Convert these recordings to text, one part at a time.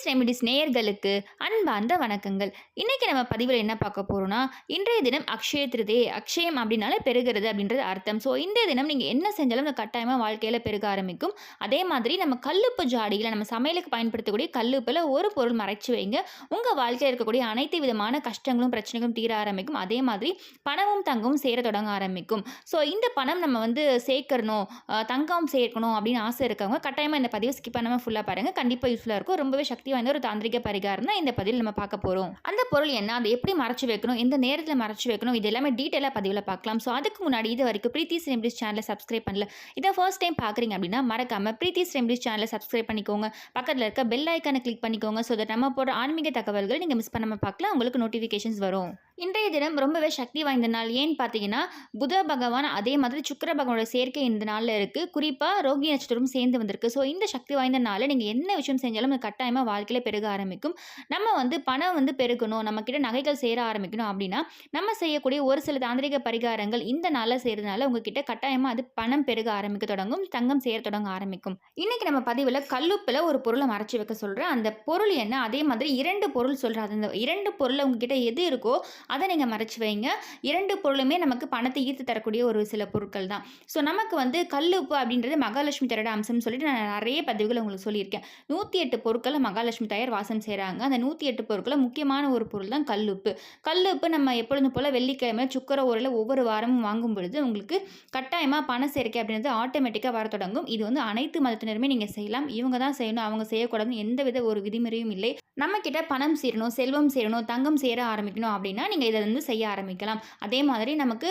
Preethi's remedies நேயர்களுக்கு அன்பார்ந்த வணக்கங்கள். இன்னைக்கு நம்ம பதிவில் என்ன பார்க்க போறோம்னா இன்றைய தினம் அக்ஷய திருதே அக்ஷயம் அப்படின்னாலே பெருகிறது அப்படின்றது அர்த்தம். ஸோ இந்த தினம் நீங்கள் என்ன செஞ்சாலும் இந்த கட்டாயமாக வாழ்க்கையில் பெருக ஆரம்பிக்கும். அதே மாதிரி நம்ம கல்லுப்பு ஜாடியில் நம்ம சமையலுக்கு பயன்படுத்தக்கூடிய கல்லுப்பில் ஒரு பொருள் மறைச்சு வைங்க. உங்கள் வாழ்க்கையில் இருக்கக்கூடிய அனைத்து விதமான கஷ்டங்களும் பிரச்சனைகளும் தீர ஆரம்பிக்கும். அதே மாதிரி பணமும் தங்கமும் சேர தொடங்க ஆரம்பிக்கும். ஸோ இந்த பணம் நம்ம வந்து சேர்க்கணும் தங்கம் சேர்க்கணும் அப்படின்னு ஆசை இருக்கவங்க கட்டாயமாக இந்த பதிவை ஸ்கிப் பண்ணாமல் ஃபுல்லாக பாருங்கள் கண்டிப்பாக யூஸ்ஃபுல்லாக இருக்கும். ரொம்பவே சக்தி வாய்ந்த ஒரு தாந்திரிக பரிகாரம் தான் இந்த பதிவில் நம்ம பார்க்க போகிறோம் அந்த பொருள் என்ன? அதை எப்படி மறைச்சு வைக்கணும்? எந்த நேரத்தில் மறைச்சு வைக்கணும்? இது எல்லாமே டீட்டெயிலாக பதிவில் பார்க்கலாம். ஸோ அதுக்கு முன்னாடி இது வரைக்கும் பிரீத்தி ரெம்பிடிஸ் சேனலை சப்ஸ்கிரைப் பண்ணல. இதை ஃபர்ஸ்ட் டைம் பார்க்குறீங்க அப்படின்னா மறக்காம பிரீத்தி ரெம்பிடிஸ் சேனலை சப்ஸ்கிரைப் பண்ணிக்கோங்க. பக்கத்தில் இருக்க பெல் ஐக்கானை கிளிக் பண்ணிக்கோங்க. ஸோ தட் நம்ம போடுற ஆன்மீக தகவல்கள் நீங்கள் மிஸ் பண்ணாமல் பார்க்கலாம். உங்களுக்கு நோட்டிஃபிகேஷன்ஸ் வரும். இன்றைய தினம் ரொம்பவே சக்தி வாய்ந்த நாள். ஏன்னு பார்த்தீங்கன்னா புத பகவான் அதே மாதிரி சுக்கிர பகவானோட சேர்க்கை இந்த நாளில் இருக்குது குறிப்பாக ரோகி நட்சத்திரம் சேர்ந்து வந்திருக்கு. ஸோ இந்த சக்தி வாய்ந்த நாளில் நீங்கள் என்ன விஷயம் செஞ்சாலும் கட்டாயமாக வாழ்க்கையில் பெருக ஆரம்பிக்கும். நம்ம வந்து பணம் வந்து பெருகணும் நம்மக்கிட்ட நகைகள் சேர ஆரம்பிக்கணும் அப்படின்னா நம்ம செய்யக்கூடிய ஒரு சில தாந்திரிக பரிகாரங்கள் இந்த நாளில் செய்கிறதுனால உங்ககிட்ட கட்டாயமாக அது பணம் பெருக ஆரம்பிக்க தொடங்கும் தங்கம் சேர தொடங்க ஆரம்பிக்கும். இன்றைக்கி நம்ம பதிவில் கல்லுப்பில் ஒரு பொருளை மறைச்சி வைக்க சொல்கிறேன் அந்த பொருள் என்ன? அதே மாதிரி இரண்டு பொருள் சொல்கிறேன் அந்த இரண்டு பொருளை உங்ககிட்ட எது இருக்கோ அதை நீங்கள் மறைச்சி வைங்க. இரண்டு பொருளுமே நமக்கு பணத்தை ஈர்த்து தரக்கூடிய ஒரு சில பொருட்கள் தான். ஸோ நமக்கு வந்து கல்லுப்பு அப்படின்றது மகாலட்சுமி தரோட அம்சம்னு சொல்லிட்டு நான் நிறைய பதிவுகள் உங்களுக்கு சொல்லியிருக்கேன். நூற்றி எட்டு பொருட்களை மகாலட்சுமி தாயார் வாசம் செய்கிறாங்க அந்த நூற்றி எட்டு பொருட்களை முக்கியமான ஒரு பொருள் தான் கல் உப்பு. கல் உப்பு நம்ம எப்பொழுதும் போல் வெள்ளிக்கிழமை சுக்கர ஊரில் ஒவ்வொரு வாரமும் வாங்கும் பொழுது உங்களுக்கு கட்டாயமாக பண சேர்க்கை அப்படின்றது ஆட்டோமேட்டிக்காக வர தொடங்கும். இது வந்து அனைத்து மதத்தினருமே நீங்கள் செய்யலாம். இவங்க தான் செய்யணும். அவங்க செய்யக்கூடாதுன்னு எந்த வித ஒரு விதிமுறையும் இல்லை. நம்ம கிட்ட பணம் சேரணும் செல்வம் சேரணும் தங்கம் சேர ஆரம்பிக்கணும் அப்படின்னா நீங்கள் இதை வந்து செய்ய ஆரம்பிக்கலாம். அதே மாதிரி நமக்கு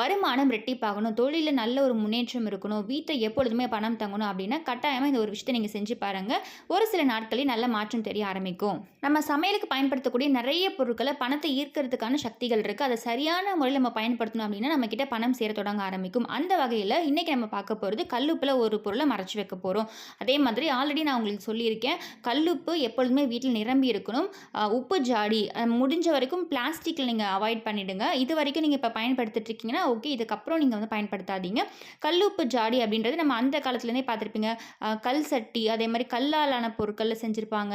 வருமானம் ரெட்டிப்பாகணும் தொழிலில் நல்ல ஒரு முன்னேற்றம் இருக்கணும். வீட்டை எப்பொழுதுமே பணம் தங்கணும் அப்படின்னா கட்டாயமாக இந்த ஒரு விஷயத்தை நீங்கள் செஞ்சு பாருங்கள் ஒரு சில நாட்களில் நல்ல மாற்றம் தெரிய ஆரம்பிக்கும். நம்ம சமையலுக்கு பயன்படுத்தக்கூடிய நிறைய பொருட்களை பணத்தை ஈர்க்கிறதுக்கான சக்திகள் இருக்குது அதை சரியான முறையில் நம்ம பயன்படுத்தணும் அப்படின்னா நம்மக்கிட்ட பணம் சேர தொடங்க ஆரம்பிக்கும். அந்த வகையில் இன்றைக்கி நம்ம பார்க்க போகிறது கல்லுப்பில் ஒரு பொருளை மறைச்சி வைக்க போகிறோம் அதே மாதிரி ஆல்ரெடி நான் உங்களுக்கு சொல்லியிருக்கேன். கல்லுப்பு எப்பொழுதுமே வீட்டில் நிரம்பி இருக்கணும். உப்பு ஜாடி முடிஞ்ச வரைக்கும் பிளாஸ்டிக்கில் நீங்கள் அவாய்ட் பண்ணிடுங்க. இது வரைக்கும் நீங்கள் இப்போ பயன்படுத்திட்டு இருக்கீங்கன்னா ஓகே இதுக்கப்புறம் நீங்கள் வந்து பயன்படுத்தாதீங்க. கல்லுப்பு ஜாடி அப்படின்றது நம்ம அந்த காலத்துலேருந்தே பார்த்துருப்பீங்க. கல் சட்டி அதே மாதிரி கல்லாலான பொருட்களில் செஞ்சுருப்பாங்க.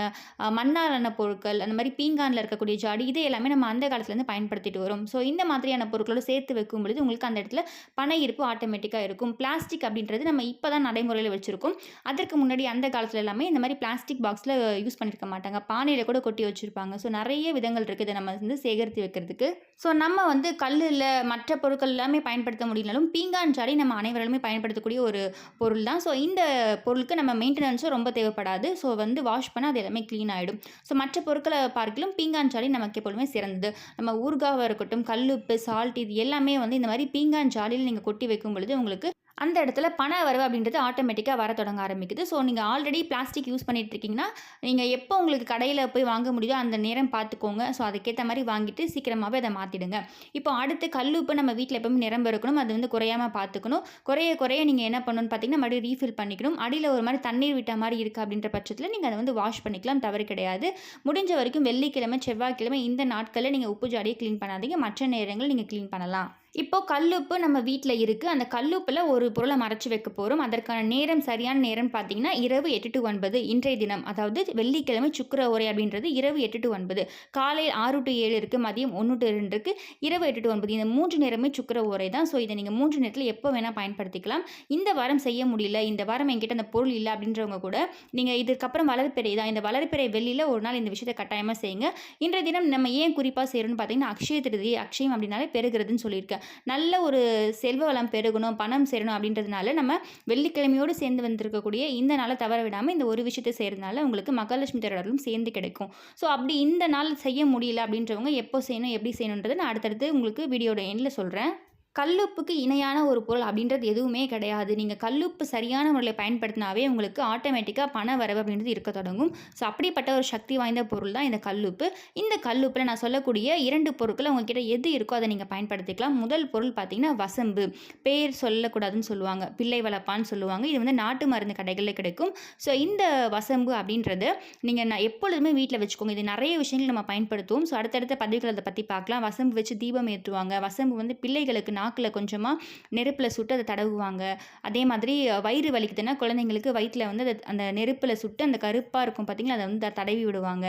மண்ணாலான பொருட்கள் அந்த மாதிரி பீங்கானில் இருக்கக்கூடிய ஜாடி இது எல்லாமே நம்ம அந்த காலத்துலேருந்து பயன்படுத்திட்டு வரும். ஸோ இந்த மாதிரியான பொருட்களோட சேர்த்து வைக்கும் பொழுது உங்களுக்கு அந்த இடத்துல பண இருப்பு ஆட்டோமேட்டிக்காக இருக்கும். பிளாஸ்டிக் அப்படின்றது நம்ம இப்போ தான் நடைமுறையில் வச்சுருக்கோம். அதற்கு முன்னாடி அந்த காலத்தில் எல்லாமே இந்த மாதிரி பிளாஸ்டிக் பாக்ஸில் யூஸ் பண்ணியிருக்க மாட்டாங்க. பானையில் கூட கொட்டி வச்சுருப்பாங்க. ஸோ நிறைய விதங்கள் இருக்குது இதை நம்ம வந்து சேகரித்து எடுக்கிறதுக்கு ஸோ நம்ம வந்து கல்லில் மற்ற பொருட்கள் எல்லாமே பயன்படுத்த முடியலனாலும் பீங்கான் ஜாடி நம்ம அனைவருமே பயன்படுத்தக்கூடிய ஒரு பொருள் தான். ஸோ இந்த பொருளுக்கு நம்ம மெயின்டெனன்ஸும் ரொம்ப தேவைப்படாது. ஸோ வந்து வாஷ் பண்ணால் அது எல்லாமே க்ளீன் ஆகிடும் ஸோ மற்ற பொருட்களை பார்க்கலும் பீங்கான் ஜாடி நமக்கு எப்பொழுதுமே சிறந்தது. நம்ம ஊர்காவாக இருக்கட்டும் கல்லுப்பு சால்ட் இது எல்லாமே வந்து இந்த மாதிரி பீங்கான் ஜாலியில் நீங்கள் கொட்டி வைக்கும் பொழுது உங்களுக்கு அந்த இடத்துல பண வரவு அப்படின்றது ஆட்டோமேட்டிக்காக வர தொடங்க ஆரம்பிக்குது. ஸோ நீங்கள் ஆல்ரெடி பிளாஸ்டிக் யூஸ் பண்ணிட்டு இருக்கீங்கன்னா நீங்கள் எப்போ உங்களுக்கு கடையில் போய் வாங்க முடியுதோ அந்த நேரம் பார்த்துக்கோங்க ஸோ அதுக்கேற்ற மாதிரி வாங்கிட்டு சீக்கிரமாகவே அதை மாற்றிடுங்க இப்போ அடுத்து கல் உப்பு நம்ம வீட்டில் எப்பவுமே நிரம்ப இருக்கணும். அது வந்து குறையாமல் பார்த்துக்கணும் குறைய குறைய நீங்கள் என்ன பண்ணணும்னு பார்த்தீங்கன்னா மறுபடியும் ரீஃபில் பண்ணிக்கணும். அடியில் ஒரு மாதிரி தண்ணீர் விட்ட மாதிரி இருக்குது அப்படின்ற பட்சத்தில் நீங்கள் அதை வந்து வாஷ் பண்ணிக்கலாம். தவறு கிடையாது. முடிஞ்ச வரைக்கும் வெள்ளிக்கிழமை செவ்வாய்க்கிழமை இந்த நாட்களில் நீங்கள் உப்பு ஜாடியை க்ளீன் பண்ணாதீங்க. மற்ற நேரங்கள் நீங்கள் க்ளீன் பண்ணலாம். இப்போது கல்லுப்பு நம்ம வீட்டில் இருக்குது அந்த கல்லுப்பில் ஒரு பொருளை மறைச்சி வைக்க போகிறோம் அதற்கான நேரம் சரியான நேரம் பார்த்தீங்கன்னா இரவு எட்டு டு ஒன்பது இன்றைய தினம். அதாவது வெள்ளிக்கிழமை சுக்கிர உரை அப்படின்றது இரவு எட்டு டு ஒன்பது. காலையில் ஆறு டு ஏழு இருக்குது மதியம் ஒன்று டு ரெண்டு இருக்குது இரவு எட்டு டு ஒன்பது. இந்த மூன்று நேரமே சுக்கிர உரை தான். ஸோ இதை நீங்கள் மூன்று நேரத்தில் எப்போ வேணால் பயன்படுத்திக்கலாம். இந்த வாரம் செய்ய முடியல இந்த வாரம் என்கிட்ட அந்த பொருள் இல்லை அப்படின்றவங்க கூட நீங்கள் இதுக்கப்புறம் வளர்ப்பிறை தான். இந்த வளர்ப்பிறை வெளியில் ஒரு நாள் இந்த விஷயத்தை கட்டாயமாக செய்யுங்க. இன்றைய தினம் நம்ம ஏன் குறிப்பாக செய்யணும்னு பார்த்தீங்கன்னா அக்ஷய திருதி அக்ஷயம் அப்படின்னாலே பெருகிறதுன்னு சொல்லியிருக்கேன் நல்ல ஒரு செல்வ வளம் பெருகணும் பணம் சேரணும் அப்படின்றதுனால நம்ம வெள்ளிக்கிழமையோடு சேர்ந்து வந்திருக்கக்கூடிய இந்த நாளை தவற விடாமல் இந்த ஒரு விஷயத்தை செய்கிறதுனால உங்களுக்கு மகாலட்சுமி தரோடலும் சேர்ந்து கிடைக்கும். ஸோ அப்படி இந்த நாள் செய்ய முடியல அப்படின்றவங்க எப்போ செய்யணும் எப்படி செய்யணுன்றதை நான் அடுத்தடுத்து உங்களுக்கு வீடியோட எண்டில் சொல்கிறேன் கல்லுப்புக்கு இணையான ஒரு பொருள் அப்படின்றது எதுவுமே கிடையாது. நீங்கள் கல்லுப்பு சரியான முறையில் பயன்படுத்தினாவே உங்களுக்கு ஆட்டோமேட்டிக்காக பண வரவு அப்படின்றது இருக்க தொடங்கும். ஸோ அப்படிப்பட்ட ஒரு சக்தி வாய்ந்த பொருள் தான் இந்த கல்லுப்பு. இந்த கல்லுப்பில் நான் சொல்லக்கூடிய இரண்டு பொருட்கள் உங்ககிட்ட எது இருக்கோ அதை நீங்கள் பயன்படுத்திக்கலாம். முதல் பொருள் பார்த்தீங்கன்னா வசம்பு. பேர் சொல்லக்கூடாதுன்னு சொல்லுவாங்க. பிள்ளை வளர்ப்பான்னு சொல்லுவாங்க. இது வந்து நாட்டு மருந்து கடைகளில் கிடைக்கும். ஸோ இந்த வசம்பு அப்படின்றது நீங்கள் நான் எப்பொழுதுமே வீட்டில் வச்சுக்கோங்க. இது நிறைய விஷயங்கள் நம்ம பயன்படுத்துவோம். ஸோ அடுத்தடுத்த பதிவுகள் அதை பற்றி பார்க்கலாம். வசம்பு வச்சு தீபம் ஏற்றுவாங்க. வசம்பு வந்து பிள்ளைகளுக்கு நாக்கில் கொஞ்சமாக நெருப்பில் சுட்டு அதை தடவுவாங்க. அதே மாதிரி வயிறு வலிக்குதுன்னா குழந்தைங்களுக்கு வயிற்றில் வந்து அதை அந்த நெருப்பில் சுட்டு அந்த கருப்பாக இருக்கும் பார்த்திங்களா அதை வந்து தடவி விடுவாங்க.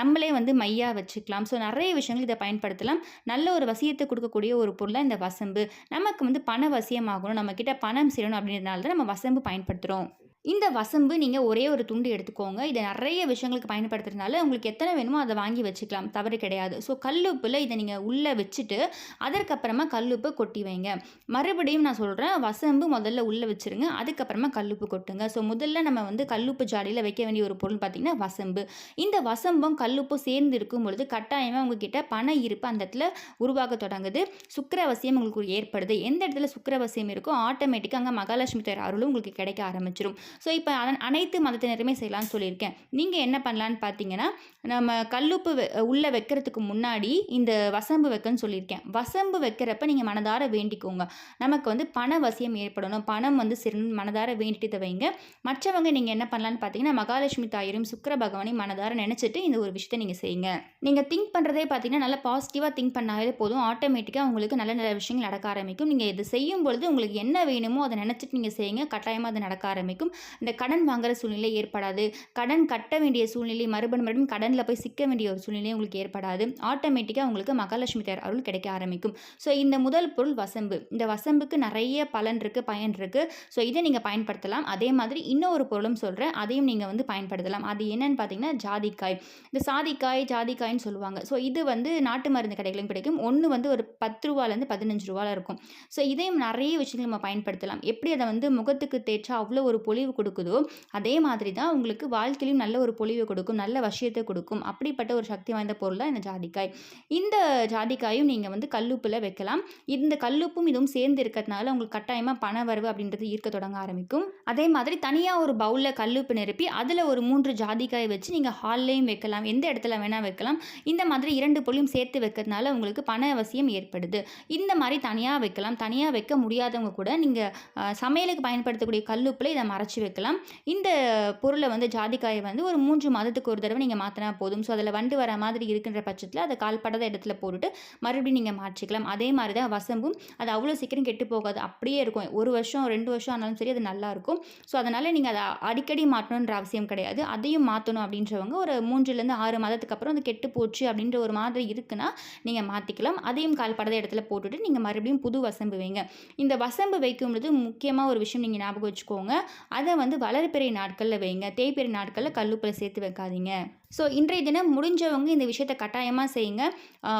நம்மளே வந்து மையாக வச்சுக்கலாம். ஸோ நிறைய விஷயங்கள் இதை பயன்படுத்தலாம். நல்ல ஒரு வசியத்தை கொடுக்கக்கூடிய ஒரு பொருளாக இந்த வசம்பு. நமக்கு வந்து பண வசியமாகணும். நம்மக்கிட்ட பணம் சேரணும் அப்படின்றதுனால தான் நம்ம வசம்பு பயன்படுத்துகிறோம் இந்த வசம்பு நீங்கள் ஒரே ஒரு துண்டு எடுத்துக்கோங்க. இதை நிறைய விஷயங்களுக்கு பயன்படுத்துறதுனால உங்களுக்கு எத்தனை வேணுமோ அதை வாங்கி வச்சுக்கலாம். தவறு கிடையாது. ஸோ கல்லுப்பில் இதை நீங்கள் உள்ளே வச்சுட்டு அதற்கப்புறமா கல்லுப்பு கொட்டி வைங்க. மறுபடியும் நான் சொல்கிறேன் வசம்பு முதல்ல உள்ளே வச்சுருங்க. அதுக்கப்புறமா கல்லுப்பு கொட்டுங்க. ஸோ முதல்ல நம்ம வந்து கல்லுப்பு ஜாடியில் வைக்க வேண்டிய ஒரு பொருள் பார்த்திங்கன்னா வசம்பு. இந்த வசம்பும் கல்லுப்பும் சேர்ந்து இருக்கும் பொழுது கட்டாயமாக உங்ககிட்ட பண இருப்பு அந்த இடத்துல உருவாக தொடங்குது. சுக்கரவசியம் உங்களுக்கு ஏற்படுது. எந்த இடத்துல சுக்கரவசியம் இருக்கோ ஆட்டோமேட்டிக்காக அங்கே மகாலட்சுமி தேர் அருளும் உங்களுக்கு கிடைக்க ஆரம்பிச்சிடும் ஸோ இப்போ அதன் அனைத்து மதத்தினருமே செய்யலாம்னு சொல்லியிருக்கேன். நீங்கள் என்ன பண்ணலான்னு பார்த்தீங்கன்னா நம்ம கல்லுப்பு உள்ளே வைக்கிறதுக்கு முன்னாடி இந்த வசம்பு வைக்கன்னு சொல்லியிருக்கேன். வசம்பு வைக்கிறப்ப நீங்கள் மனதார வேண்டிக்கோங்க. நமக்கு வந்து பண வசியம் ஏற்படணும். பணம் வந்து சிறு மனதார வேண்டிட்டு வைங்க. மற்றவங்க நீங்கள் என்ன பண்ணலான்னு பார்த்தீங்கன்னா மகாலட்சுமி தாயரும் சுக்கர பகவானையும் மனதார நினச்சிட்டு இந்த ஒரு விஷயத்தை நீங்கள் செய்யுங்க. நீங்கள் திங்க் பண்ணுறதே பார்த்தீங்கன்னா நல்லா பாசிட்டிவாக திங்க் பண்ணாலே போதும். ஆட்டோமேட்டிக்காக உங்களுக்கு நல்ல நல்ல விஷயங்கள் நடக்க ஆரம்பிக்கும். நீங்கள் இது செய்யும் பொழுது உங்களுக்கு என்ன வேணுமோ அதை நினச்சிட்டு நீங்கள் செய்யுங்க. கட்டாயமாக அது நடக்க ஆரம்பிக்கும். இந்த கடன் வாங்குற சூழ்நிலை ஏற்படாது. கடன் கட்ட வேண்டிய சூழ்நிலை மறுபடியும் மறுபடியும் கடனில் போய் சிக்க வேண்டிய ஒரு சூழ்நிலை உங்களுக்கு ஏற்படாது. ஆட்டோமேட்டிக்காக உங்களுக்கு மகாலட்சுமி தேர் அருள் கிடைக்க ஆரம்பிக்கும். ஸோ இந்த முதல் பொருள் வசம்பு. இந்த வசம்புக்கு நிறைய பலன் இருக்குது பயன் இருக்குது ஸோ இதை நீங்கள் பயன்படுத்தலாம். அதே மாதிரி இன்னொரு பொருளும் சொல்கிறேன் அதையும் நீங்கள் வந்து பயன்படுத்தலாம். அது என்னன்னு பார்த்தீங்கன்னா ஜாதிக்காய். இந்த சாதிக்காய் ஜாதிக்காய்னு சொல்லுவாங்க. ஸோ இது வந்து நாட்டு மருந்து கடைகளும் கிடைக்கும். ஒன்று வந்து ஒரு பத்து ரூபாலேருந்து பதினஞ்சு ரூபால இருக்கும். ஸோ இதையும் நிறைய விஷயங்கள் நம்ம பயன்படுத்தலாம். எப்படி அதை வந்து முகத்துக்கு தேய்ச்சா அவ்வளோ ஒரு பொலிவு கொடுக்குதோ அதே மாதிரி தான் உங்களுக்கு வாழ்க்கையிலும் நல்ல ஒரு பொலிவை கொடுக்கும் நல்ல விஷயத்தை கொடுக்கும். அப்படிப்பட்ட ஒரு சக்தி வாய்ந்த பொருள் தான் இந்த ஜாதிக்காய். இந்த ஜாதிக்காயும் நீங்கள் வந்து கல்லுப்பில் வைக்கலாம். இந்த கல்லுப்பும் இதுவும் சேர்ந்து இருக்கிறதுனால உங்களுக்கு கட்டாயமாக பண வரவு அப்படின்றது ஈர்க்க தொடங்க ஆரம்பிக்கும். அதே மாதிரி தனியாக ஒரு பவுலில் கல்லுப்பு நிரப்பி அதில் ஒரு மூன்று ஜாதிக்காய் வச்சு நீங்கள் ஹால்லையும் வைக்கலாம். எந்த இடத்துல வேணால் வைக்கலாம். இந்த மாதிரி இரண்டு பொலியும் சேர்த்து வைக்கிறதுனால உங்களுக்கு பண அவசியம் ஏற்படுது. இந்த மாதிரி தனியாக வைக்கலாம். தனியாக வைக்க முடியாதவங்க கூட நீங்கள் சமையலுக்கு பயன்படுத்தக்கூடிய கல்லுப்பில் இதை மறைச்சி வைக்கலாம் இந்த பொருளை வந்து ஜாதிக்காயை வந்து ஒரு மூன்று மாதத்துக்கு ஒரு தடவை நீங்கள் மாற்றினா போதும். ஸோ அதில் வண்டு வர மாதிரி இருக்கின்ற பட்சத்தில் அதை கால்படாத இடத்துல போட்டுட்டு மறுபடியும் நீங்கள் மாற்றிக்கலாம். அதே மாதிரி தான் வசம்பும். அது அவ்வளோ சீக்கிரம் கெட்டு போகாது. அப்படியே இருக்கும். ஒரு வருஷம் ரெண்டு வருஷம் ஆனாலும் சரி அது நல்லா இருக்கும். ஸோ அதனால் நீங்கள் அதை அடிக்கடி மாற்றணுன்ற அவசியம் கிடையாது. அதையும் மாற்றணும் அப்படின்றவங்க ஒரு மூன்றுலேருந்து ஆறு மாதத்துக்கு அப்புறம் அது கெட்டு போச்சு அப்படின்ற ஒரு மாதிரி இருக்குன்னா நீங்கள் மாற்றிக்கலாம் அதையும் கால்படாத இடத்துல போட்டுட்டு நீங்கள் மறுபடியும் புது வசம்பு வைங்க. இந்த வசம்பு வைக்கும் பொழுது முக்கியமாக ஒரு விஷயம் நீங்கள் ஞாபகம் வச்சுக்கோங்க. அது வந்து வளர்பிறை நாட்களில் வைங்க. தேய்பிறை நாட்களில் கல்லுப்பில் சேர்த்து வைக்காதீங்க. ஸோ இன்றைய தினம் முடிஞ்சவங்க இந்த விஷயத்தை கட்டாயமாக செய்யுங்க.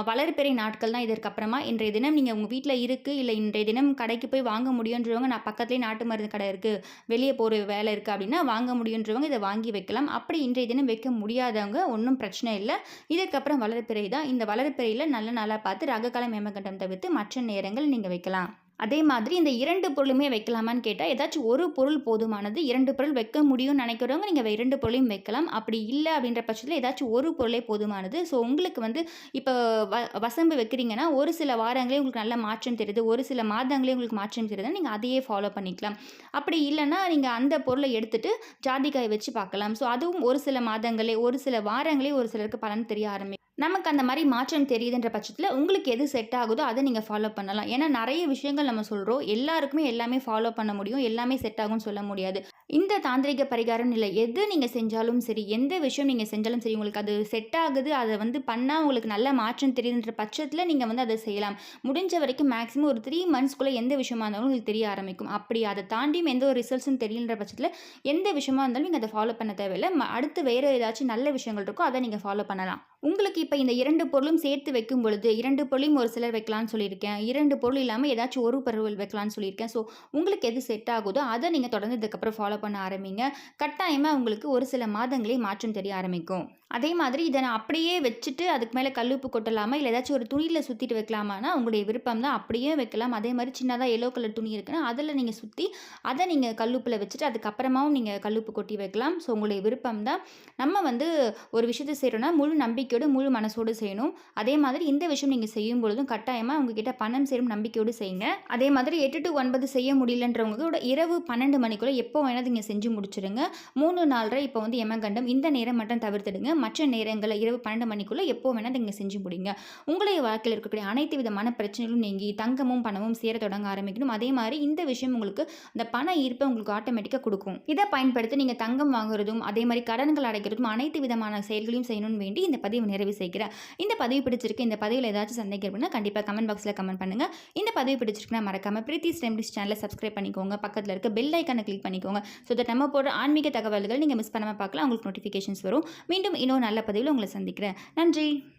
வளர்பிறை நாட்கள் தான் இதற்கப்புறமா. இன்றைய தினம் நீங்கள் உங்கள் வீட்டில் இருக்குது இல்லை இன்றைய தினம் கடைக்கு போய் வாங்க முடியுன்றவங்க நான் பக்கத்துலேயே நாட்டு மருந்து கடை இருக்குது வெளியே போகிற வேலை இருக்குது அப்படின்னா வாங்க முடியுன்றவங்க இதை வாங்கி வைக்கலாம். அப்படி இன்றைய தினம் வைக்க முடியாதவங்க ஒன்றும் பிரச்சனை இல்லை. இதுக்கப்புறம் வளர்பிறை தான். இந்த வளர்பிறையில் நல்ல நாளாக பார்த்து ரககாலம் ஏமகண்டம் தவிர்த்து மற்ற நேரங்கள் நீங்கள் வைக்கலாம். அதே மாதிரி இந்த இரண்டு பொருளுமே வைக்கலாமான்னு கேட்டால் ஏதாச்சும் ஒரு பொருள் போதுமானது இரண்டு பொருள் வைக்க முடியும்னு நினைக்கிறவங்க நீங்கள் இரண்டு பொருளையும் வைக்கலாம். அப்படி இல்லை அப்படின்ற பட்சத்தில் ஏதாச்சும் ஒரு பொருளே போதுமானது. ஸோ உங்களுக்கு வந்து இப்போ வ வசம்பு வைக்கிறீங்கன்னா ஒரு சில வாரங்களே உங்களுக்கு நல்ல மாற்றம் தெரியுது. ஒரு சில மாதங்களே உங்களுக்கு மாற்றம் தெரியுதுன்னா நீங்கள் அதையே ஃபாலோ பண்ணிக்கலாம். அப்படி இல்லைன்னா நீங்கள் அந்த பொருளை எடுத்துகிட்டு ஜாதிக்காய் வச்சு பார்க்கலாம். ஸோ அதுவும் ஒரு சில மாதங்களே ஒரு சில வாரங்களே ஒரு சிலருக்கு பலன் தெரிய ஆரம்பிக்கும் நமக்கு அந்த மாதிரி மாற்றம் தெரியுதுன்ற பட்சத்தில் உங்களுக்கு எது செட் ஆகுதோ அதை நீங்கள் ஃபாலோ பண்ணலாம். ஏன்னா நிறைய விஷயங்கள் நம்ம சொல்கிறோம் எல்லாருக்குமே எல்லாமே ஃபாலோ பண்ண முடியும். எல்லாமே செட் ஆகும்னு சொல்ல முடியாது. இந்த தாந்திரிக பரிகாரம் இல்லை எது நீங்கள் செஞ்சாலும் சரி எந்த விஷயம் நீங்கள் செஞ்சாலும் சரி உங்களுக்கு அது செட் ஆகுது அதை வந்து பண்ணால் உங்களுக்கு நல்ல மாற்றம் தெரியுதுன்ற பட்சத்தில் நீங்கள் வந்து அதை செய்யலாம். முடிஞ்ச வரைக்கும் மேக்ஸிமம் ஒரு த்ரீ மந்த்ஸ்க்குள்ளே எந்த விஷயமா இருந்தாலும் உங்களுக்கு தெரிய ஆரம்பிக்கும். அப்படி அதை தாண்டியும் எந்த ஒரு ரிசல்ட்ஸும் தெரியலன்ற பட்சத்தில் எந்த விஷயமா இருந்தாலும் நீங்கள் அதை ஃபாலோ பண்ண தேவையில்லை. அடுத்து வேறு ஏதாச்சும் நல்ல விஷயங்கள் இருக்கோ அதை நீங்கள் ஃபாலோ பண்ணலாம். உங்களுக்கு இப்போ இந்த இரண்டு பொருளும் சேர்த்து வைக்கும் பொழுது இரண்டு பொருளையும் ஒரு சிலர் வைக்கலாம்னு சொல்லியிருக்கேன். இரண்டு பொருள் இல்லாமல் ஏதாச்சும் ஒரு பொருள் வைக்கலாம்னு சொல்லியிருக்கேன். ஸோ உங்களுக்கு எது செட் ஆகுதோ அதை நீங்கள் தொடர்ந்து இதுக்கப்புறம் ஃபாலோ பண்ண ஆரம்பிங்க. கட்டாயமாக உங்களுக்கு ஒரு சில மாதங்களே மாற்றம் தெரிய ஆரம்பிக்கும். அதே மாதிரி இதை நான் அப்படியே வச்சுட்டு அதுக்கு மேலே கல்லுப்பு கொட்டலாமா? இல்லை ஏதாச்சும் ஒரு துணியில் சுற்றிட்டு வைக்கலாமான்னா உங்களுடைய விருப்பம் தான். அப்படியே வைக்கலாம். அதே மாதிரி சின்னதாக எல்லோ கலர் துணி இருக்குன்னா அதில் நீங்கள் சுற்றி அதை நீங்கள் கல்லுப்பில் வச்சுட்டு அதுக்கப்புறமாவும் நீங்கள் கல்லுப்பு கொட்டி வைக்கலாம். ஸோ உங்களுடைய விருப்பம் தான். நம்ம வந்து ஒரு விஷயத்தை செய்கிறோன்னா முழு நம்பிக்கையோடு முழு மனசோடு செய்யணும். அதே மாதிரி இந்த விஷயம் நீங்கள் செய்யும் பொழுதும் கட்டாயமாக உங்ககிட்ட பணம் சேரும் நம்பிக்கையோடு செய்யுங்க. அதே மாதிரி எட்டு டு ஒன்பது செய்ய முடியலன்றவங்க கூட இரவு பன்னெண்டு மணிக்குள்ளே எப்போ வேணாலும் நீங்கள் செஞ்சு முடிச்சிடுங்க மூணு நாலரை இப்போ வந்து எமகண்டம் இந்த நேரம் மட்டும் தவிர்த்துடுங்க. மற்ற நேரங்களில் இரவு பன்னெண்டு மணிக்குள்ளே எப்போ வேணால் நீங்கள் செஞ்சு முடிங்க. உங்களுடைய வாழ்க்கையில் இருக்கக்கூடிய அனைத்து விதமான பிரச்சனைகளும் நீங்கி, தங்கமும், பணமும் சேர தொடங்க ஆரம்பிக்கணும். அதே மாதிரி இந்த விஷயம் உங்களுக்கு அந்த பண ஈர்ப்பை உங்களுக்கு ஆட்டோமேட்டிக்காக கொடுக்கும் இதை பயன்படுத்தி நீங்கள் தங்கம் வாங்குறதும், அதே மாதிரி கடன்கள் அடைக்கிறதும், அனைத்து விதமான செயல்களையும் செய்யணும்னு வேண்டி இந்த பதிவு நிறைவு செய்கிறேன். இந்த பதிவு பிடிச்சிருக்கு. இந்த பதிவில் ஏதாச்சும் சந்தேகம் இருக்குன்னா, கண்டிப்பாக கமெண்ட் பாக்ஸில் கமெண்ட் பண்ணுங்கள் இந்த பதிவு பிடிச்சிருக்குன்னா மறக்காமல் பிரீத்தி ஸ்டெம்டிஸ் சேனலை சப்ஸ்கிரைப் பண்ணிக்கோங்க. பக்கத்தில் இருக்க பெல் ஐக்கானை கிளிக் பண்ணிக்கோங்க. ஸோ தட் நம்ம போடுற ஆன்மீக தகவல்கள் நீங்கள் மிஸ் பண்ணாம பார்க்கலாம். உங்களுக்கு நோட்டிஃபிகேஷன்ஸ் வரும். மீண்டும் இன்னொரு நல்ல பதிவில் உங்களை சந்திக்கிறேன். நன்றி.